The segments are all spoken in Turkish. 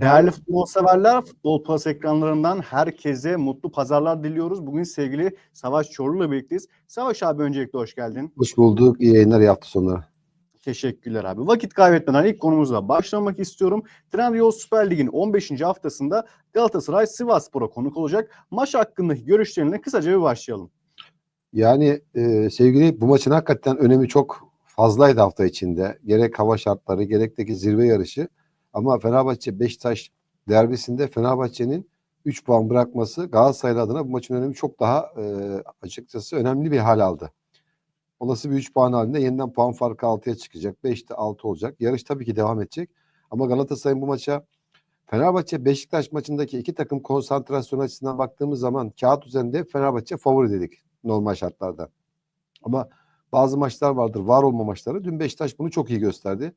Değerli futbol severler, Futbol Plus ekranlarından herkese mutlu pazarlar diliyoruz. Bugün sevgili Savaş Çorlu'yla birlikteyiz. Savaş abi öncelikle hoş geldin. Hoş bulduk. İyi yayınlar, iyi hafta sonları. Teşekkürler abi. Vakit kaybetmeden ilk konumuzla başlamak istiyorum. Trendyol Süper Lig'in 15. haftasında Galatasaray Sivasspor'a konuk olacak. Maç hakkındaki görüşlerine kısaca bir başlayalım. Yani e, sevgili bu maçın hakikaten önemi çok fazlaydı hafta içinde. Gerek hava şartları, gerek de ki zirve yarışı. Ama Fenerbahçe Beşiktaş derbisinde Fenerbahçe'nin 3 puan bırakması Galatasaray adına bu maçın önemi çok daha e, açıkçası önemli bir hal aldı. Olası bir 3 puan halinde yeniden puan farkı 6'ya çıkacak. 5'te 6 olacak. Yarış tabii ki devam edecek. Ama Galatasaray'ın bu maça Fenerbahçe Beşiktaş maçındaki iki takım konsantrasyon açısından baktığımız zaman kağıt üzerinde Fenerbahçe favori dedik normal şartlarda. Ama bazı maçlar vardır var olma maçları. Dün Beşiktaş bunu çok iyi gösterdi.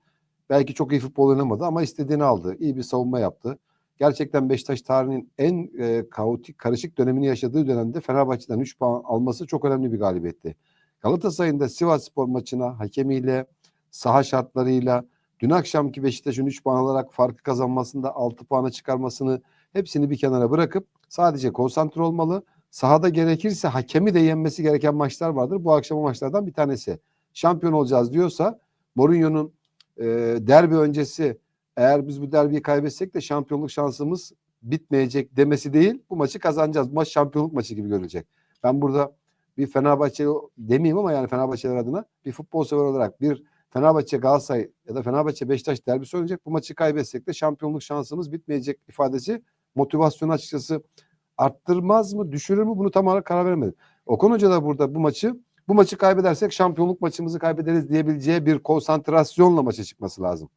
Belki çok iyi futbol oynamadı ama istediğini aldı. İyi bir savunma yaptı. Gerçekten Beşiktaş tarihinin en e, kaotik, karışık dönemini yaşadığı dönemde Fenerbahçe'den 3 puan alması çok önemli bir galibiyetti. Galatasaray'ın da Sivas Spor maçına hakemiyle, saha şartlarıyla, dün akşamki Beşiktaş'ın 3 puan alarak farkı kazanmasında 6 puana çıkarmasını hepsini bir kenara bırakıp sadece konsantre olmalı. Sahada gerekirse hakemi de yenmesi gereken maçlar vardır. Bu akşam maçlardan bir tanesi. Şampiyon olacağız diyorsa Mourinho'nun e, derbi öncesi eğer biz bu derbiyi kaybetsek de şampiyonluk şansımız bitmeyecek demesi değil. Bu maçı kazanacağız. Bu maç şampiyonluk maçı gibi görülecek. Ben burada bir Fenerbahçe demeyeyim ama yani Fenerbahçeler adına bir futbol sever olarak bir Fenerbahçe Galatasaray ya da Fenerbahçe Beşiktaş derbisi oynayacak. Bu maçı kaybetsek de şampiyonluk şansımız bitmeyecek ifadesi motivasyonu açıkçası arttırmaz mı, düşürür mü bunu tam olarak karar veremedim. Okan Hoca da burada bu maçı bu maçı kaybedersek şampiyonluk maçımızı kaybederiz diyebileceği bir konsantrasyonla maça çıkması lazım.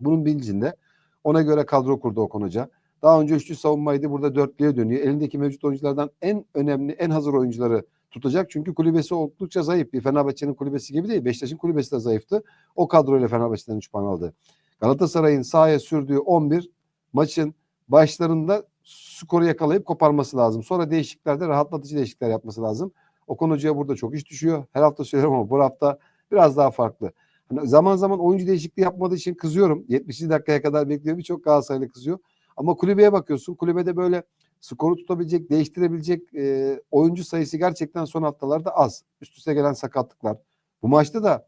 Bunun bilincinde ona göre kadro kurdu Okan Hoca. Daha önce üçlü savunmaydı. Burada dörtlüye dönüyor. Elindeki mevcut oyunculardan en önemli, en hazır oyuncuları tutacak. Çünkü kulübesi oldukça zayıf. Bir Fenerbahçe'nin kulübesi gibi değil. Beşiktaş'ın kulübesi de zayıftı. O kadroyla Fenerbahçe'den 3 puan aldı. Galatasaray'ın sahaya sürdüğü 11 maçın başlarında skoru yakalayıp koparması lazım. Sonra değişikliklerde rahatlatıcı değişiklikler yapması lazım. Okan Hoca'ya burada çok iş düşüyor. Her hafta söylüyorum ama bu hafta biraz daha farklı. Hani zaman zaman oyuncu değişikliği yapmadığı için kızıyorum. 70. dakikaya kadar bekliyor. Birçok Galatasaraylı kızıyor. Ama kulübeye bakıyorsun. Kulübede böyle skoru tutabilecek, değiştirebilecek e, oyuncu sayısı gerçekten son haftalarda az. Üst üste gelen sakatlıklar. Bu maçta da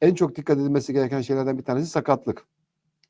en çok dikkat edilmesi gereken şeylerden bir tanesi sakatlık.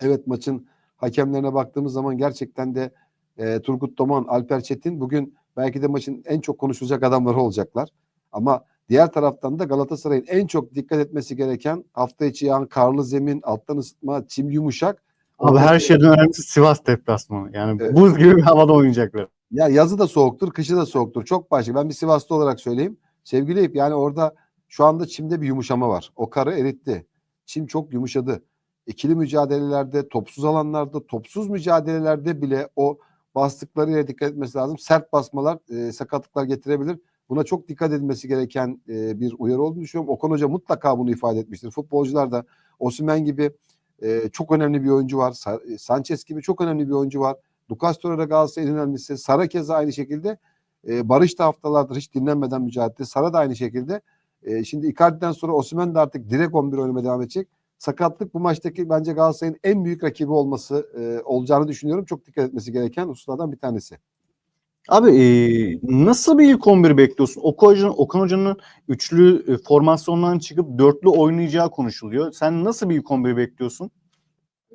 Evet maçın hakemlerine baktığımız zaman gerçekten de e, Turgut Doman, Alper Çetin bugün belki de maçın en çok konuşulacak adamları olacaklar. Ama diğer taraftan da Galatasaray'ın en çok dikkat etmesi gereken hafta içi yağan karlı zemin, alttan ısıtma, çim yumuşak. Abi her şeyden önemlisi Sivas deplasmanı. Yani Evet. buz gibi bir havada oynayacaklar. Ya yazı da soğuktur, kışı da soğuktur. Çok başka. Ben bir Sivaslı olarak söyleyeyim. Sevgili Eyüp yani orada şu anda çimde bir yumuşama var. O karı eritti. Çim çok yumuşadı. İkili mücadelelerde, topsuz alanlarda, topsuz mücadelelerde bile o bastıkları yere dikkat etmesi lazım. Sert basmalar e, sakatlıklar getirebilir. Buna çok dikkat edilmesi gereken e, bir uyarı olduğunu düşünüyorum. Okan Hoca mutlaka bunu ifade etmiştir. Futbolcular da Osimhen gibi e, çok önemli bir oyuncu var. Sa- Sanchez gibi çok önemli bir oyuncu var. Lucas Torreira Galatasaray'ın önemlisi. Sara keza aynı şekilde. E, Barış da haftalardır hiç dinlenmeden mücadele. Sara da aynı şekilde. E, şimdi Icardi'den sonra Osimhen de artık direkt 11 oynamaya devam edecek. Sakatlık bu maçtaki bence Galatasaray'ın en büyük rakibi olması e, olacağını düşünüyorum. Çok dikkat etmesi gereken hususlardan bir tanesi. Abi e, nasıl bir ilk 11 bekliyorsun? Okan Hoca'nın, Okan Hoca'nın üçlü e, formasyondan çıkıp dörtlü oynayacağı konuşuluyor. Sen nasıl bir ilk 11 bekliyorsun?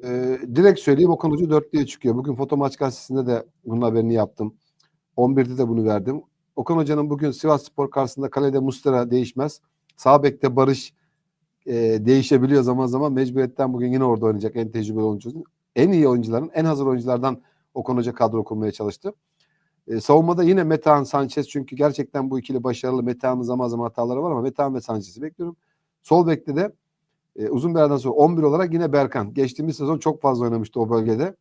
E, direkt söyleyeyim Okan Hoca dörtlüye çıkıyor. Bugün foto maç gazetesinde de bunun haberini yaptım. 11'de de bunu verdim. Okan Hoca'nın bugün Sivas Spor karşısında kalede Mustera değişmez. Sağ bekte Barış e, değişebiliyor zaman zaman. Mecburiyetten bugün yine orada oynayacak en tecrübeli oyuncu. En iyi oyuncuların, en hazır oyunculardan Okan Hoca kadro kurmaya çalıştı. E, savunmada yine Metehan Sanchez çünkü gerçekten bu ikili başarılı. Metehan'ın zaman zaman hataları var ama Metehan ve Sanchez'i bekliyorum. Sol bekte de e, uzun bir aradan sonra 11 olarak yine Berkan. Geçtiğimiz sezon çok fazla oynamıştı o bölgede.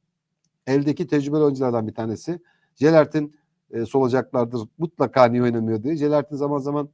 Eldeki tecrübeli oyunculardan bir tanesi. Jelert'in e, solacaklardır mutlaka niye oynamıyor diye. Jelert'in zaman zaman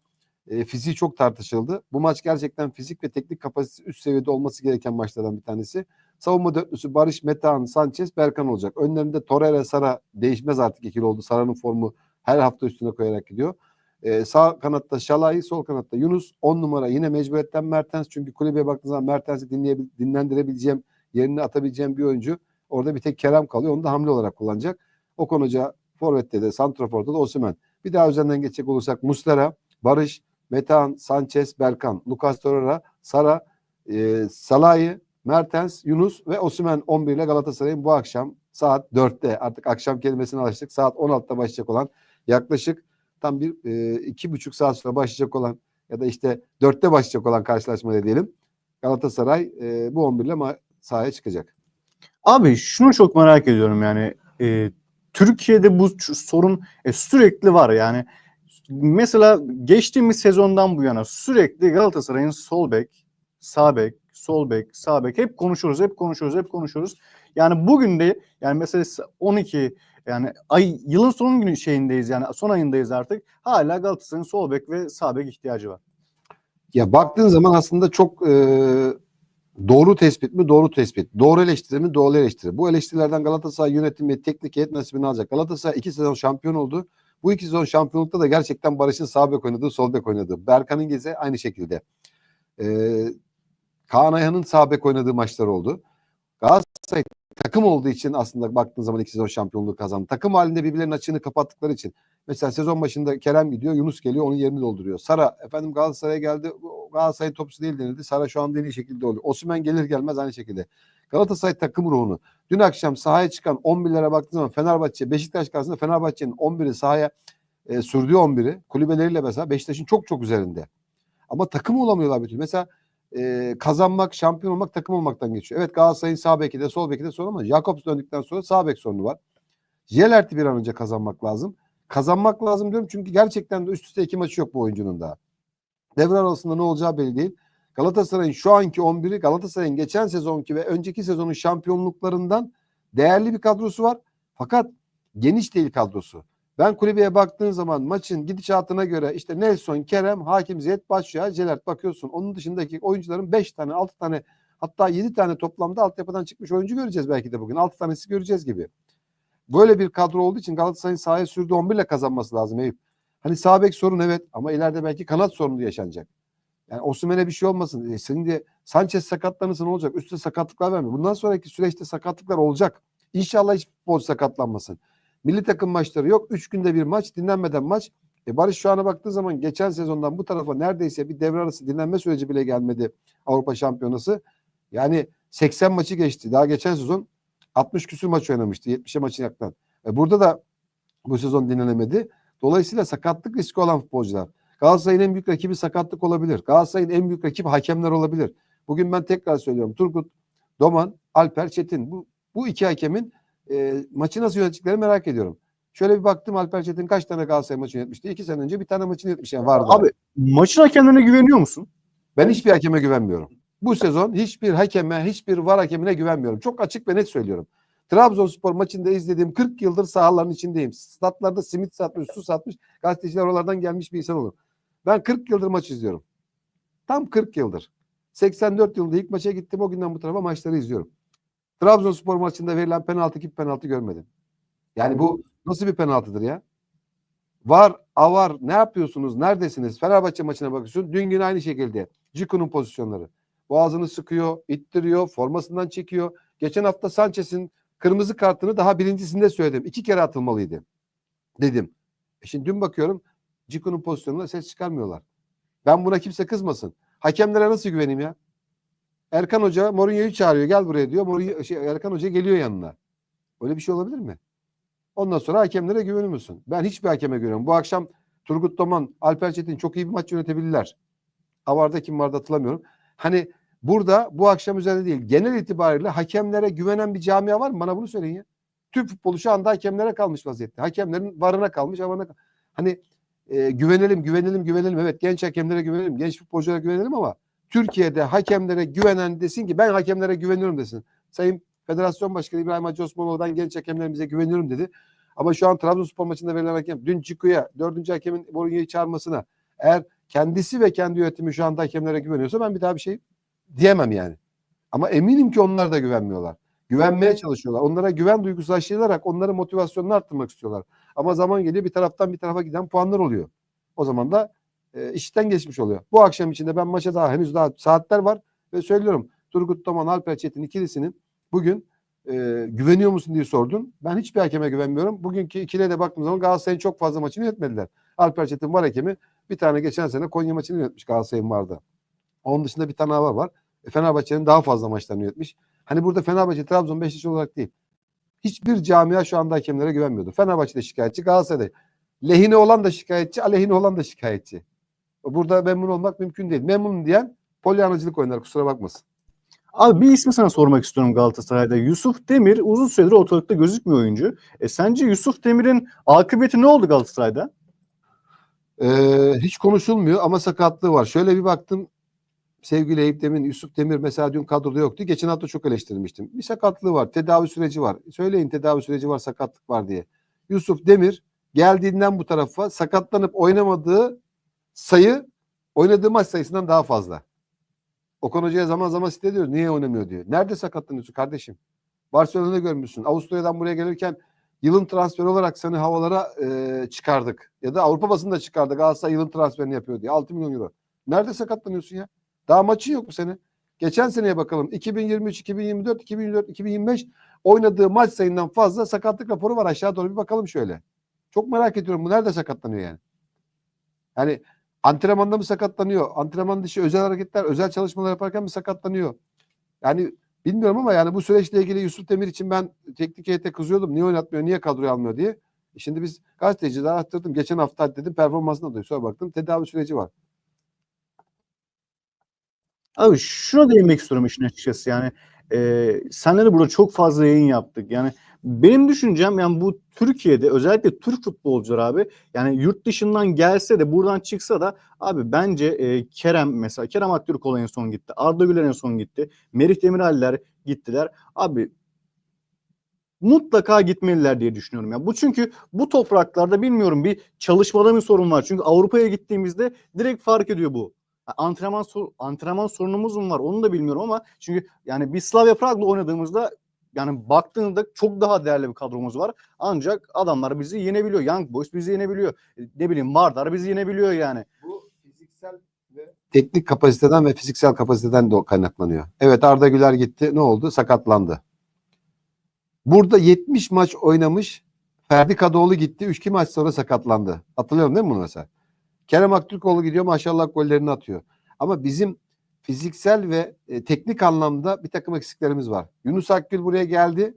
e, fiziği çok tartışıldı. Bu maç gerçekten fizik ve teknik kapasitesi üst seviyede olması gereken maçlardan bir tanesi. Savunma dörtlüsü Barış, Metehan, Sanchez, Berkan olacak. Önlerinde Torreira, Sara değişmez artık ikili oldu. Sara'nın formu her hafta üstüne koyarak gidiyor. Ee, sağ kanatta Şalay, sol kanatta Yunus. 10 numara yine mecburiyetten Mertens. Çünkü kulübeye baktığınız zaman Mertens'i dinlendirebileceğim, yerini atabileceğim bir oyuncu. Orada bir tek Kerem kalıyor. Onu da hamle olarak kullanacak. Okan Hoca Forvet'te de Santrafor'da da Osimhen. Bir daha üzerinden geçecek olursak Muslera, Barış, Metehan, Sanchez, Berkan, Lucas Torreira, Sara, e, Salahi, Mertens, Yunus ve Osimhen 11 ile Galatasaray'ın bu akşam saat 4'te artık akşam kelimesine alıştık. Saat 16'da başlayacak olan yaklaşık tam bir e, iki buçuk saat sonra başlayacak olan ya da işte 4'te başlayacak olan karşılaşmada diyelim. Galatasaray e, bu 11 ile sahaya çıkacak. Abi şunu çok merak ediyorum yani e, Türkiye'de bu sorun e, sürekli var yani mesela geçtiğimiz sezondan bu yana sürekli Galatasaray'ın sol bek, sağ bek, sol bek, sağ bek hep konuşuyoruz, hep konuşuyoruz, hep konuşuyoruz. Yani bugün de yani mesela 12 yani ay yılın son günü şeyindeyiz yani son ayındayız artık. Hala Galatasaray'ın sol bek ve sağ bek ihtiyacı var. Ya baktığın zaman aslında çok e, doğru tespit mi? Doğru tespit. Doğru eleştiri mi? Doğru eleştiri. Bu eleştirilerden Galatasaray yönetimi ve teknik heyet nasibini alacak. Galatasaray iki sezon şampiyon oldu. Bu iki sezon şampiyonlukta da gerçekten Barış'ın sağ bek oynadığı, sol bek oynadığı. Berkan'ın gezi aynı şekilde. Ee, Kaan Ayhan'ın sağ bek oynadığı maçlar oldu. Galatasaray takım olduğu için aslında baktığın zaman iki sezon şampiyonluğu kazandı. Takım halinde birbirlerinin açığını kapattıkları için. Mesela sezon başında Kerem gidiyor, Yunus geliyor, onun yerini dolduruyor. Sara efendim Galatasaray'a geldi. Galatasaray'ın topçusu değil denildi. Sara şu anda en şekilde oluyor. Osimhen gelir gelmez aynı şekilde. Galatasaray takım ruhunu. Dün akşam sahaya çıkan 11'lere baktığın zaman Fenerbahçe, Beşiktaş karşısında Fenerbahçe'nin 11'i sahaya e, sürdüğü 11'i kulübeleriyle mesela Beşiktaş'ın çok çok üzerinde. Ama takım olamıyorlar türlü. Mesela e, kazanmak, şampiyon olmak takım olmaktan geçiyor. Evet Galatasaray'ın sağ beki de sol beki de sorun ama Jakobs döndükten sonra sağ bek sorunu var. Jelert'i bir an önce kazanmak lazım. Kazanmak lazım diyorum çünkü gerçekten de üst üste iki maçı yok bu oyuncunun daha. Devre arasında ne olacağı belli değil. Galatasaray'ın şu anki 11'i Galatasaray'ın geçen sezonki ve önceki sezonun şampiyonluklarından değerli bir kadrosu var. Fakat geniş değil kadrosu. Ben kulübeye baktığın zaman maçın gidişatına göre işte Nelson, Kerem, Hakim Ziyet başlıyor. Celert bakıyorsun. Onun dışındaki oyuncuların 5 tane, 6 tane hatta 7 tane toplamda altyapıdan çıkmış oyuncu göreceğiz belki de bugün. 6 tanesi göreceğiz gibi. Böyle bir kadro olduğu için Galatasaray'ın sahaya sürdüğü 11 ile kazanması lazım Eyüp. Hani sağ bek sorun evet ama ileride belki kanat sorunu yaşanacak. Yani Osimhen'e bir şey olmasın. E, senin Sanchez sakatlanırsa ne olacak? Üstte sakatlıklar vermiyor. Bundan sonraki süreçte sakatlıklar olacak. İnşallah hiç futbolcu sakatlanmasın. Milli takım maçları yok. Üç günde bir maç, dinlenmeden maç. E Barış şu ana baktığı zaman geçen sezondan bu tarafa neredeyse bir devre arası dinlenme süreci bile gelmedi Avrupa Şampiyonası. Yani 80 maçı geçti. Daha geçen sezon 60 küsür maç oynamıştı. 70'e maçın yaktan. E burada da bu sezon dinlenemedi. Dolayısıyla sakatlık riski olan futbolcular. Galatasaray'ın en büyük rakibi sakatlık olabilir. Galatasaray'ın en büyük rakibi hakemler olabilir. Bugün ben tekrar söylüyorum. Turgut Doman, Alper Çetin. Bu, bu iki hakemin e, maçı nasıl yöneteceklerini merak ediyorum. Şöyle bir baktım Alper Çetin kaç tane Galatasaray maçı yönetmişti? İki sene önce bir tane maçını yönetmiş. Yani vardı. Abi maçın hakemlerine güveniyor musun? Ben hiçbir hakeme güvenmiyorum. Bu sezon hiçbir hakeme, hiçbir var hakemine güvenmiyorum. Çok açık ve net söylüyorum. Trabzonspor maçında izlediğim 40 yıldır sahaların içindeyim. Statlarda simit satmış, su satmış. Gazeteciler oralardan gelmiş bir insan olur. Ben 40 yıldır maç izliyorum. Tam 40 yıldır. 84 yılında ilk maça gittim. O günden bu tarafa maçları izliyorum. Trabzonspor maçında verilen penaltı gibi penaltı görmedim. Yani bu nasıl bir penaltıdır ya? Var, avar, ne yapıyorsunuz, neredesiniz? Fenerbahçe maçına bakıyorsun. Dün yine aynı şekilde. Ciku'nun pozisyonları. Boğazını sıkıyor, ittiriyor, formasından çekiyor. Geçen hafta Sanchez'in kırmızı kartını daha birincisinde söyledim. İki kere atılmalıydı. Dedim. E şimdi dün bakıyorum Ciku'nun pozisyonuna ses çıkarmıyorlar. Ben buna kimse kızmasın. Hakemlere nasıl güveneyim ya? Erkan Hoca Mourinho'yu çağırıyor. Gel buraya diyor. Mourinho, şey, Erkan Hoca geliyor yanına. Öyle bir şey olabilir mi? Ondan sonra hakemlere güvenir misin? Ben hiçbir hakeme güvenmiyorum. Bu akşam Turgut Doman, Alper Çetin çok iyi bir maç yönetebilirler. Avarda kim vardı hatırlamıyorum. Hani burada bu akşam üzerinde değil. Genel itibariyle hakemlere güvenen bir camia var mı? Bana bunu söyleyin ya. Türk futbolu şu anda hakemlere kalmış vaziyette. Hakemlerin varına kalmış, avana kalmış. Hani e, güvenelim, güvenelim, güvenelim. Evet genç hakemlere güvenelim, genç futbolculara güvenelim ama Türkiye'de hakemlere güvenen desin ki ben hakemlere güveniyorum desin. Sayın Federasyon Başkanı İbrahim Hacı Osmanoğlu ben genç hakemlerimize güveniyorum dedi. Ama şu an Trabzonspor maçında verilen hakem dün Ciku'ya dördüncü hakemin Mourinho'yu çağırmasına eğer kendisi ve kendi yönetimi şu anda hakemlere güveniyorsa ben bir daha bir şey diyemem yani. Ama eminim ki onlar da güvenmiyorlar. Güvenmeye çalışıyorlar. Onlara güven duygusu aşılayarak onların motivasyonunu arttırmak istiyorlar. Ama zaman geliyor bir taraftan bir tarafa giden puanlar oluyor. O zaman da e, işten geçmiş oluyor. Bu akşam içinde ben maça daha henüz daha saatler var ve söylüyorum Turgut Toman, Alper Çetin ikilisinin bugün e, güveniyor musun diye sordun. Ben hiçbir hakeme güvenmiyorum. Bugünkü ikiliye de baktığım zaman Galatasaray'ın çok fazla maçını yönetmediler. Alper Çetin var hakemi. Bir tane geçen sene Konya maçını yönetmiş Galatasaray'ın vardı. Onun dışında bir tane hava var. E, Fenerbahçe'nin daha fazla maçlarını yönetmiş. Hani burada Fenerbahçe, Trabzon, Beşiktaş olarak değil. Hiçbir camia şu anda hakemlere güvenmiyordu. Fenerbahçe de şikayetçi, Galatasaray'da. Lehine olan da şikayetçi, aleyhine olan da şikayetçi. Burada memnun olmak mümkün değil. Memnun diyen polyanacılık oynar kusura bakmasın. Abi bir ismi sana sormak istiyorum Galatasaray'da. Yusuf Demir uzun süredir ortalıkta gözükmüyor oyuncu. E sence Yusuf Demir'in akıbeti ne oldu Galatasaray'da? Ee, hiç konuşulmuyor ama sakatlığı var. Şöyle bir baktım sevgili Eyüp Demir, Yusuf Demir mesela dün kadroda yoktu. Geçen hafta çok eleştirmiştim. Bir sakatlığı var. Tedavi süreci var. Söyleyin tedavi süreci var, sakatlık var diye. Yusuf Demir geldiğinden bu tarafa sakatlanıp oynamadığı sayı oynadığı maç sayısından daha fazla. Okan Hoca'ya zaman zaman site ediyoruz. Niye oynamıyor diyor. Nerede sakatlanıyorsun kardeşim? Barcelona'da görmüşsün. Avusturya'dan buraya gelirken yılın transferi olarak seni havalara e, çıkardık. Ya da Avrupa basında çıkardık. Galatasaray yılın transferini yapıyor diye. 6 milyon euro. Nerede sakatlanıyorsun ya? Daha maçın yok bu sene. Geçen seneye bakalım. 2023, 2024, 2024, 2025 oynadığı maç sayından fazla sakatlık raporu var. Aşağı doğru bir bakalım şöyle. Çok merak ediyorum. Bu nerede sakatlanıyor yani? Yani antrenmanda mı sakatlanıyor? Antrenman dışı özel hareketler, özel çalışmalar yaparken mi sakatlanıyor? Yani bilmiyorum ama yani bu süreçle ilgili Yusuf Demir için ben teknik heyete kızıyordum. Niye oynatmıyor, niye kadroya almıyor diye. E Şimdi biz gazeteciler arttırdım. Geçen hafta dedim performansına da sonra baktım tedavi süreci var. Abi şuna değinmek istiyorum işin açıkçası yani e, senle de burada çok fazla yayın yaptık yani benim düşüncem yani bu Türkiye'de özellikle Türk futbolcular abi yani yurt dışından gelse de buradan çıksa da abi bence e, Kerem mesela Kerem Aktürkoğlu en son gitti Arda Güler en son gitti Merih Demiral'ler gittiler abi mutlaka gitmeliler diye düşünüyorum ya. Bu çünkü bu topraklarda bilmiyorum bir çalışmada bir sorun var. Çünkü Avrupa'ya gittiğimizde direkt fark ediyor bu. Antrenman antrenman sorunumuz mu var onu da bilmiyorum ama çünkü yani bir Slavia Prag'la oynadığımızda yani baktığında çok daha değerli bir kadromuz var. Ancak adamlar bizi yenebiliyor. Young Boys bizi yenebiliyor. Ne bileyim Vardar bizi yenebiliyor yani. Bu fiziksel ve teknik kapasiteden ve fiziksel kapasiteden de kaynaklanıyor. Evet Arda Güler gitti. Ne oldu? Sakatlandı. Burada 70 maç oynamış Ferdi Kadıoğlu gitti. 3-2 maç sonra sakatlandı. Hatırlıyorum değil mi bunu mesela? Kerem Aktürkoğlu gidiyor maşallah gollerini atıyor. Ama bizim fiziksel ve e, teknik anlamda bir takım eksiklerimiz var. Yunus Akgül buraya geldi.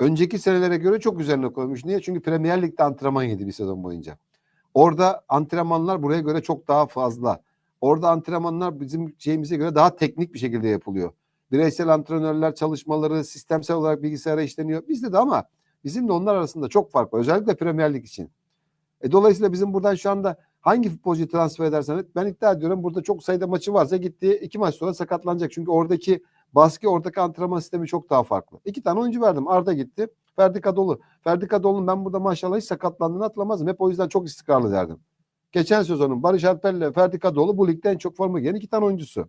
Önceki senelere göre çok üzerine koymuş. Niye? Çünkü Premier Lig'de antrenman yedi bir sezon boyunca. Orada antrenmanlar buraya göre çok daha fazla. Orada antrenmanlar bizim şeyimize göre daha teknik bir şekilde yapılıyor. Bireysel antrenörler çalışmaları sistemsel olarak bilgisayara işleniyor. Bizde de ama bizim de onlar arasında çok fark var. Özellikle Premier Lig için. E, dolayısıyla bizim buradan şu anda hangi futbolcuyu transfer edersen et, ben iddia ediyorum burada çok sayıda maçı varsa gittiği iki maç sonra sakatlanacak. Çünkü oradaki baskı, oradaki antrenman sistemi çok daha farklı. İki tane oyuncu verdim. Arda gitti. Ferdi Kadıoğlu. Ferdi Kadıoğlu'nun ben burada maşallah hiç sakatlandığını hatırlamazdım. Hep o yüzden çok istikrarlı derdim. Geçen sezonun Barış Alper ile Ferdi Kadıoğlu bu ligde en çok forma giyen iki tane oyuncusu.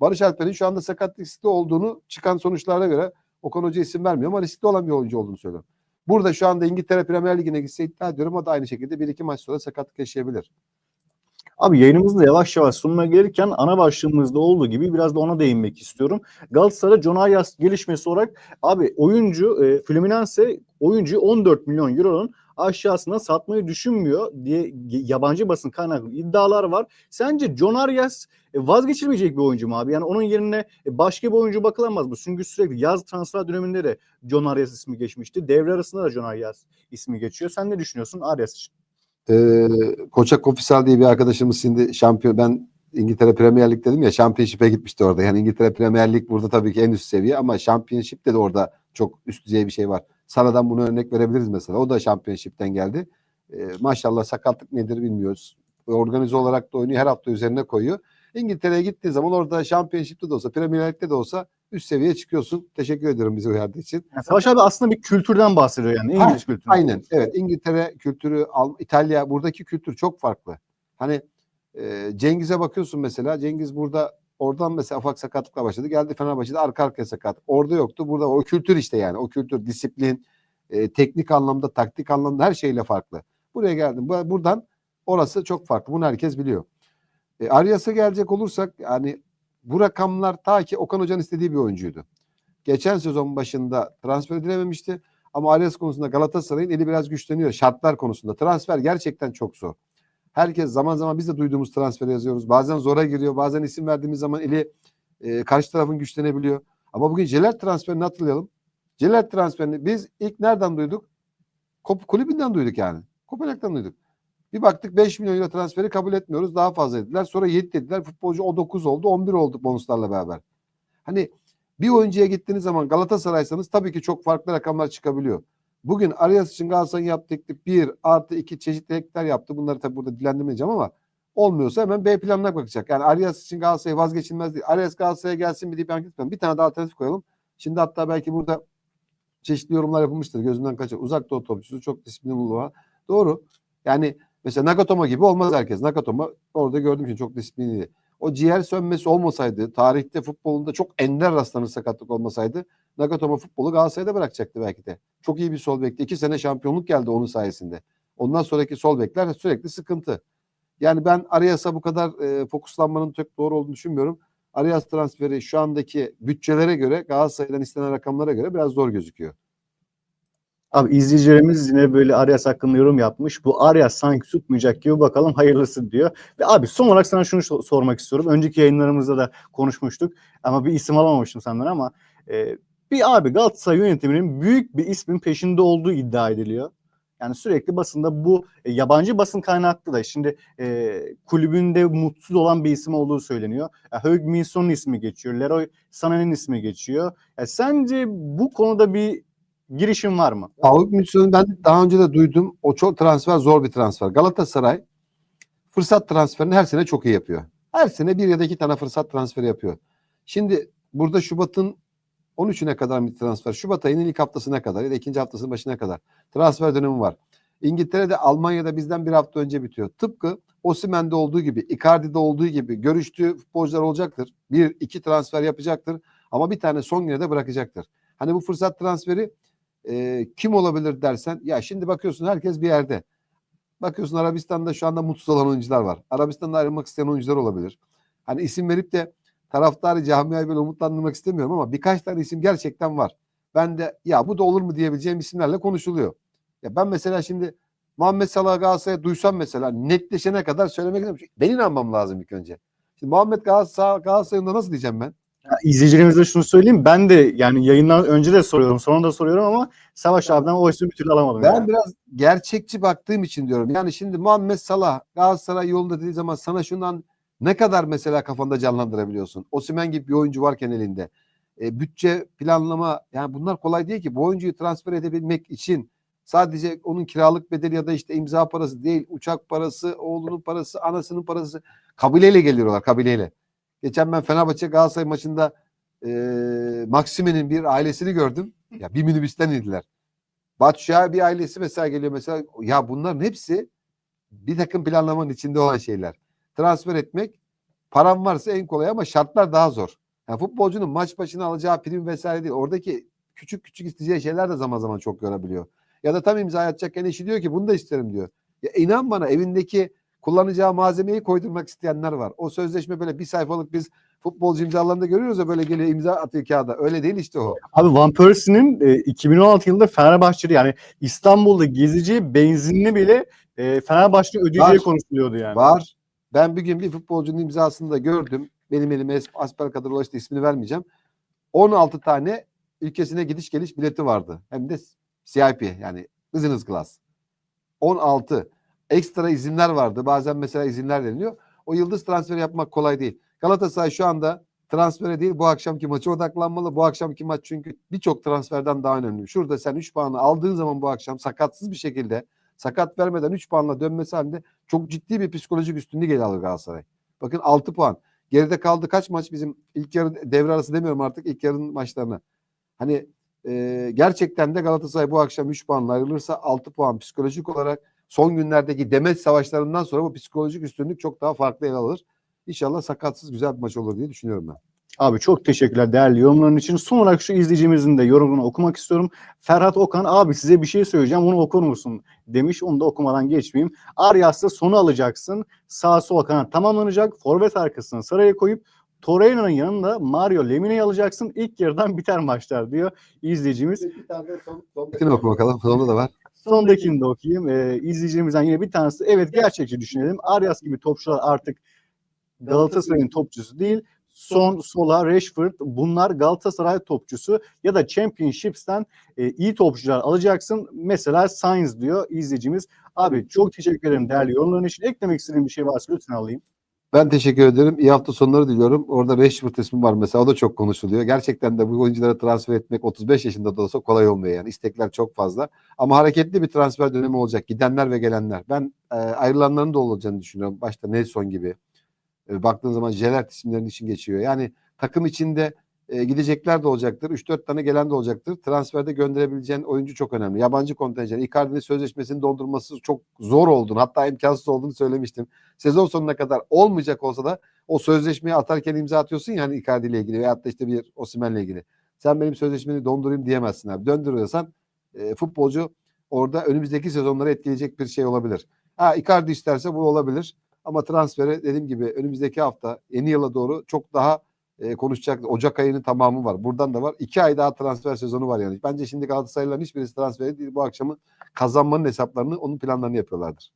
Barış Alper'in şu anda sakatlık riskli olduğunu çıkan sonuçlara göre Okan Hoca isim vermiyor ama riskli olan bir oyuncu olduğunu söylüyorum. Burada şu anda İngiltere Premier Ligi'ne gitse iddia ediyorum o da aynı şekilde bir iki maç sonra sakatlık yaşayabilir. Abi yayınımızda yavaş yavaş sonuna gelirken ana başlığımızda olduğu gibi biraz da ona değinmek istiyorum. Galatasaray'da John Arias gelişmesi olarak abi oyuncu e, Fluminense oyuncuyu 14 milyon euronun aşağısına satmayı düşünmüyor diye yabancı basın kaynaklı iddialar var. Sence John Arias e, vazgeçilmeyecek bir oyuncu mu abi? Yani onun yerine e, başka bir oyuncu bakılamaz mı? Çünkü sürekli yaz transfer döneminde de John Arias ismi geçmişti. Devre arasında da John Arias ismi geçiyor. Sen ne düşünüyorsun Arias için? Ee, Koçak Ofisal diye bir arkadaşımız şimdi şampiyon ben İngiltere Premier Lig dedim ya Championship'e gitmişti orada. Yani İngiltere Premier Lig burada tabii ki en üst seviye ama Championship'te de orada çok üst düzey bir şey var. Sara'dan bunu örnek verebiliriz mesela. O da Championship'ten geldi. Ee, maşallah sakatlık nedir bilmiyoruz. Organize olarak da oynuyor. Her hafta üzerine koyuyor. İngiltere'ye gittiği zaman orada Championship'te de olsa Premier Lig'de de olsa üst seviyeye çıkıyorsun. Teşekkür ediyorum bizi uyardığı için. Yani Savaş abi aslında bir kültürden bahsediyor yani. Ha, İngiliz kültürü. Aynen. Evet. İngiltere kültürü, Al- İtalya buradaki kültür çok farklı. Hani e, Cengiz'e bakıyorsun mesela. Cengiz burada oradan mesela ufak sakatlıkla başladı. Geldi Fenerbahçe'de arka arkaya sakat. Orada yoktu. Burada o kültür işte yani. O kültür, disiplin, e, teknik anlamda, taktik anlamda her şeyle farklı. Buraya geldim. Bu- Buradan orası çok farklı. Bunu herkes biliyor. E, Arias'a gelecek olursak yani bu rakamlar ta ki Okan Hoca'nın istediği bir oyuncuydu. geçen sezon başında transfer edilememişti. Ama Arias konusunda Galatasaray'ın eli biraz güçleniyor. Şartlar konusunda. Transfer gerçekten çok zor. Herkes zaman zaman biz de duyduğumuz transferi yazıyoruz. Bazen zora giriyor. Bazen isim verdiğimiz zaman eli e, karşı tarafın güçlenebiliyor. Ama bugün Celal transferini hatırlayalım. Celal transferini biz ilk nereden duyduk? Kulübünden duyduk yani. Kopenhag'dan duyduk. Bir baktık 5 milyon euro transferi kabul etmiyoruz. Daha fazla dediler. Sonra 7 dediler. Futbolcu o 9 oldu. 11 oldu bonuslarla beraber. Hani bir oyuncuya gittiğiniz zaman Galatasaray'sanız tabii ki çok farklı rakamlar çıkabiliyor. Bugün Arias için Galatasaray'ın yaptığı teklif 1 artı 2 çeşitli ekler yaptı. Bunları tabii burada dilendirmeyeceğim ama olmuyorsa hemen B planına bakacak. Yani Arias için Galatasaray vazgeçilmez değil. Arias Galatasaray'a gelsin mi deyip ben. Bir tane daha alternatif koyalım. Şimdi hatta belki burada çeşitli yorumlar yapılmıştır. Gözümden kaçar. Uzak doğu topçusu çok disiplinli var. Doğru. Yani mesela Nagatomo gibi olmaz herkes. Nagatomo orada gördüğüm için çok disiplinli. O ciğer sönmesi olmasaydı, tarihte futbolunda çok ender rastlanır sakatlık olmasaydı Nagatomo futbolu Galatasaray'da bırakacaktı belki de. Çok iyi bir sol bekti. İki sene şampiyonluk geldi onun sayesinde. Ondan sonraki sol bekler sürekli sıkıntı. Yani ben Arias'a bu kadar e, fokuslanmanın çok doğru olduğunu düşünmüyorum. Arias transferi şu andaki bütçelere göre Galatasaray'dan istenen rakamlara göre biraz zor gözüküyor. Abi izleyicilerimiz yine böyle Arias hakkında yorum yapmış. Bu Arias sanki tutmayacak gibi bakalım hayırlısı diyor. Ve abi son olarak sana şunu so- sormak istiyorum. Önceki yayınlarımızda da konuşmuştuk ama bir isim alamamıştım senden ama e, bir abi Galatasaray yönetiminin büyük bir ismin peşinde olduğu iddia ediliyor. Yani sürekli basında bu e, yabancı basın kaynaklı da şimdi e, kulübünde mutsuz olan bir isim olduğu söyleniyor. Ya, Hög Minson'un ismi geçiyor. Leroy Sana'nın ismi geçiyor. Ya, sence bu konuda bir girişim var mı? Avrupa Müthiş'ini ben daha önce de duydum. O çok transfer zor bir transfer. Galatasaray fırsat transferini her sene çok iyi yapıyor. Her sene bir ya da iki tane fırsat transferi yapıyor. Şimdi burada Şubat'ın 13'üne kadar bir transfer. Şubat ayının ilk haftasına kadar ya da ikinci haftasının başına kadar transfer dönemi var. İngiltere'de, Almanya'da bizden bir hafta önce bitiyor. Tıpkı Osimhen'de olduğu gibi, Icardi'de olduğu gibi görüştüğü futbolcular olacaktır. Bir, iki transfer yapacaktır. Ama bir tane son güne de bırakacaktır. Hani bu fırsat transferi e, kim olabilir dersen ya şimdi bakıyorsun herkes bir yerde. Bakıyorsun Arabistan'da şu anda mutsuz olan oyuncular var. Arabistan'da ayrılmak isteyen oyuncular olabilir. Hani isim verip de taraftarı camiayı böyle umutlandırmak istemiyorum ama birkaç tane isim gerçekten var. Ben de ya bu da olur mu diyebileceğim isimlerle konuşuluyor. Ya ben mesela şimdi Muhammed Salah Galatasaray'a duysam mesela netleşene kadar söylemek istemiyorum. Ben inanmam lazım ilk önce. Şimdi Muhammed Galatasaray, Galatasaray'ında nasıl diyeceğim ben? Ya, izleyicilerimize şunu söyleyeyim. Ben de yani yayından önce de soruyorum, sonra da soruyorum ama Savaş abiden o ismi bir türlü alamadım. Ben yani. biraz gerçekçi baktığım için diyorum. Yani şimdi Muhammed Salah Galatasaray yolunda dediği zaman sana şundan ne kadar mesela kafanda canlandırabiliyorsun? Osimhen gibi bir oyuncu varken elinde. E, bütçe planlama yani bunlar kolay değil ki. Bu oyuncuyu transfer edebilmek için sadece onun kiralık bedeli ya da işte imza parası değil, uçak parası, oğlunun parası, anasının parası kabileyle geliyorlar kabileyle. Geçen ben Fenerbahçe Galatasaray maçında e, Maksime'nin bir ailesini gördüm. Ya bir minibüsten indiler. Batshuayi bir ailesi mesela geliyor mesela. Ya bunların hepsi bir takım planlamanın içinde olan şeyler. Transfer etmek param varsa en kolay ama şartlar daha zor. Yani futbolcunun maç başına alacağı prim vesaire değil. Oradaki küçük küçük isteyeceği şeyler de zaman zaman çok görebiliyor. Ya da tam imza atacakken eşi diyor ki bunu da isterim diyor. Ya inan bana evindeki kullanacağı malzemeyi koydurmak isteyenler var. O sözleşme böyle bir sayfalık biz futbolcu imzalarında görüyoruz ya böyle geliyor imza atıyor kağıda. Öyle değil işte o. Abi Van Persie'nin e, 2016 yılında Fenerbahçeli yani İstanbul'da gezici benzinini bile e, Fenerbahçe'nin ödeyeceği Var. konuşuluyordu yani. Var. Ben bir gün bir futbolcunun imzasını da gördüm. Benim elime asper kadar ulaştı ismini vermeyeceğim. 16 tane ülkesine gidiş geliş bileti vardı. Hem de CIP yani business class. 16. Ekstra izinler vardı. Bazen mesela izinler deniliyor. O yıldız transferi yapmak kolay değil. Galatasaray şu anda transfere değil bu akşamki maça odaklanmalı. Bu akşamki maç çünkü birçok transferden daha önemli. Şurada sen 3 puanı aldığın zaman bu akşam sakatsız bir şekilde sakat vermeden 3 puanla dönmesi halinde çok ciddi bir psikolojik üstünlük ele alır Galatasaray. Bakın 6 puan. Geride kaldı kaç maç bizim ilk yarı devre arası demiyorum artık ilk yarının maçlarına. Hani e, gerçekten de Galatasaray bu akşam 3 puanla ayrılırsa 6 puan psikolojik olarak son günlerdeki demet savaşlarından sonra bu psikolojik üstünlük çok daha farklı ele alır. İnşallah sakatsız güzel bir maç olur diye düşünüyorum ben. Abi çok teşekkürler değerli yorumların için. Son olarak şu izleyicimizin de yorumunu okumak istiyorum. Ferhat Okan abi size bir şey söyleyeceğim onu okur musun demiş. Onu da okumadan geçmeyeyim. Arias'ta sonu alacaksın. Sağ sol kanat tamamlanacak. Forvet arkasına Saray'a koyup Torreira'nın yanında Mario Lemine'yi alacaksın. İlk yarıdan biter maçlar diyor izleyicimiz. Bir tane de son, sondakini oku bakalım. Sonunda da var. Sondakini de okuyayım. Ee, izleyicimizden yine bir tanesi. Evet gerçekçi düşünelim. Arias gibi topçular artık Galatasaray'ın topçusu değil. Son, Sola, Rashford bunlar Galatasaray topçusu ya da Championships'ten e, iyi topçular alacaksın. Mesela Sainz diyor izleyicimiz. Abi çok teşekkür ederim değerli yorumların için. Eklemek istediğim bir şey varsa lütfen alayım. Ben teşekkür ederim. İyi hafta sonları diliyorum. Orada Rashford ismi var mesela. O da çok konuşuluyor. Gerçekten de bu oyunculara transfer etmek 35 yaşında da olsa kolay olmuyor yani. İstekler çok fazla. Ama hareketli bir transfer dönemi olacak. Gidenler ve gelenler. Ben e, ayrılanların da olacağını düşünüyorum. Başta Nelson gibi. E, baktığın zaman Jelert isimlerinin için geçiyor. Yani takım içinde e, gidecekler de olacaktır. 3-4 tane gelen de olacaktır. Transferde gönderebileceğin oyuncu çok önemli. Yabancı kontenjan. Icardi'nin sözleşmesini doldurması çok zor olduğunu hatta imkansız olduğunu söylemiştim. Sezon sonuna kadar olmayacak olsa da o sözleşmeyi atarken imza atıyorsun ya hani Icardi ile ilgili veyahut da işte bir Osimhen'le ilgili. Sen benim sözleşmeni dondurayım diyemezsin abi. Döndürüyorsan e, futbolcu orada önümüzdeki sezonları etkileyecek bir şey olabilir. Ha Icardi isterse bu olabilir. Ama transfere dediğim gibi önümüzdeki hafta yeni yıla doğru çok daha e, konuşacak. Ocak ayının tamamı var. Buradan da var. İki ay daha transfer sezonu var yani. Bence şimdi Galatasaraylıların hiçbirisi transferi değil. Bu akşamı kazanmanın hesaplarını, onun planlarını yapıyorlardır.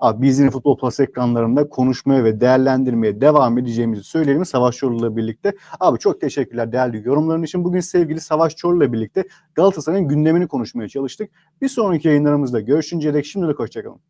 Abi biz yine Futbol Plus ekranlarında konuşmaya ve değerlendirmeye devam edeceğimizi söyleyelim Savaş Çorlu'yla birlikte. Abi çok teşekkürler değerli yorumların için. Bugün sevgili Savaş Çorlu'yla birlikte Galatasaray'ın gündemini konuşmaya çalıştık. Bir sonraki yayınlarımızda görüşünceye dek şimdilik hoşçakalın.